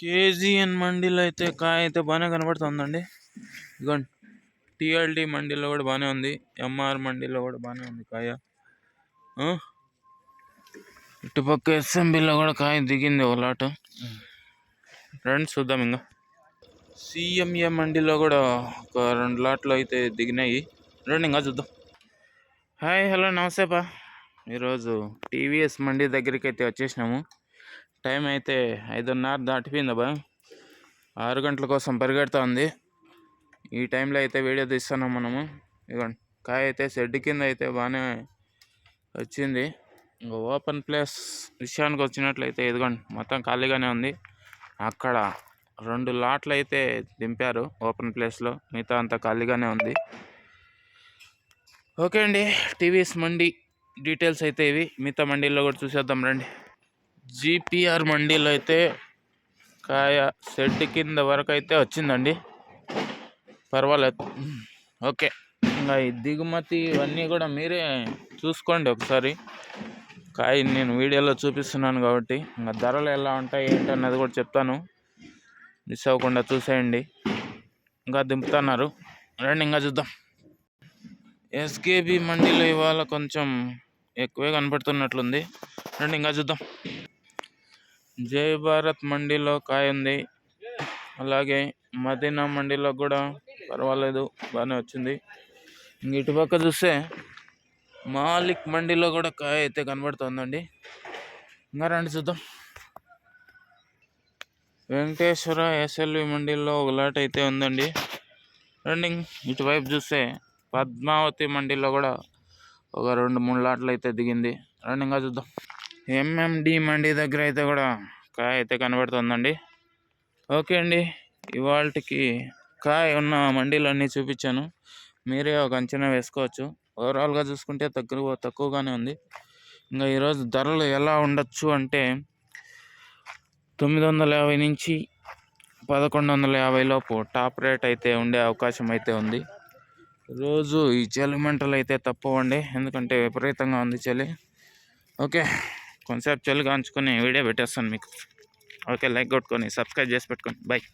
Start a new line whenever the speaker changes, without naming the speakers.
KGN మండీలో అయితే కాయ అయితే బాగానే కనబడుతుందండి. ఇదిగోండి టిఎల్డి మండీలో కూడా బాగానే ఉంది ఎంఆర్ మండీలో కూడా బాగానే ఉంది కాయ. ఇటుపక్క ఎస్ఎంబిలో కూడా కాయ దిగింది ఒక లాట్. రండి చూద్దాం ఇంకా సిఎంఏ మండీలో కూడా ఒక రెండు లాట్లు అయితే దిగినాయి. రండి ఇంకా చూద్దాం. హాయ్ హలో నమస్తే బా ఈరోజు టీవీఎస్ మండీ దగ్గరికి అయితే వచ్చేసినాము. టైం అయితే ఐదున్నర దాటిపోయింది బా ఆరు గంటల కోసం పరిగెడతా ఉంది ఈ టైంలో అయితే వీడియో తీస్తున్నాం మనము. ఇదిగోండి కాయ అయితే షెడ్ కింద అయితే బాగానే వచ్చింది. ఇంకా ఓపెన్ ప్లేస్ విషయానికి వచ్చినట్లయితే ఇదిగోండి మొత్తం ఖాళీగానే ఉంది. అక్కడ రెండు లాట్లు అయితే దింపారు ఓపెన్ ప్లేస్లో మిగతా అంతా ఖాళీగానే ఉంది. ఓకే అండి టీవీఎస్ మండి డీటెయిల్స్ అయితే ఇవి. మిగతా మండీలో కూడా చూసేద్దాం రండి. జీపీఆర్ మండీలో అయితే కాయ షెడ్ కింద వరకు అయితే వచ్చిందండి. పర్వాలేదు. ఓకే. ఇంకా ఈ దిగుమతి ఇవన్నీ కూడా మీరే చూసుకోండి ఒకసారి. కాయ నేను వీడియోలో చూపిస్తున్నాను కాబట్టి. ఇంకా ధరలు ఎలా ఉంటాయి ఏంటి అన్నది కూడా చెప్తాను. మిస్ అవ్వకుండా చూసేయండి. ఇంకా దింపుతున్నారు. రండి ఇంకా చూద్దాం. ఎస్కేబి మండీలో ఇవాళ కొంచెం ఎక్కువే కనపడుతున్నట్లుంది. రండి ఇంకా చూద్దాం. జై భారత్ మండీలో కాయ ఉంది అలాగే మదీనా మండీలో కూడా పర్వాలేదు బాగానే వచ్చింది. ఇంక ఇటుపక్క చూస్తే మాలిక్ మండీలో కూడా కాయ అయితే కనబడుతుందండి. ఇంకా రండి చూద్దాం. వెంకటేశ్వర ఎస్ఎల్వి మండీలో ఒక లాట్ అయితే ఉందండి. రండి ఇటువైపు చూస్తే పద్మావతి మండీలో కూడా ఒక రెండు మూడు లాట్లు అయితే దిగింది. రండి ఇంకా చూద్దాం. ఎంఎండి మండీ దగ్గర అయితే కూడా కాయ అయితే కనబడుతుందండి. ఓకే అండి ఇవాళకి కాయ ఉన్న మండీలన్నీ చూపించాను. మీరే ఒక అంచనా వేసుకోవచ్చు. ఓవరాల్గా చూసుకుంటే తక్కువ తక్కువగానే ఉంది. ఇంకా ఈరోజు ధరలు ఎలా ఉండొచ్చు అంటే తొమ్మిది వందల యాభై నుంచి పదకొండు వందల యాభై లోపు టాప్ రేట్ అయితే ఉండే అవకాశం అయితే ఉంది. రోజు ఈ చలి మంటలు అయితే తప్పవండి ఎందుకంటే విపరీతంగా ఉంది చలి. ఓకే. కాన్సెప్చువల్గా ఉంచుకొని వీడియో పెట్టేస్తాను మీకు. ఓకే లైక్ కొట్టుకొని సబ్స్క్రైబ్ చేసి పెట్టుకోండి బాయ్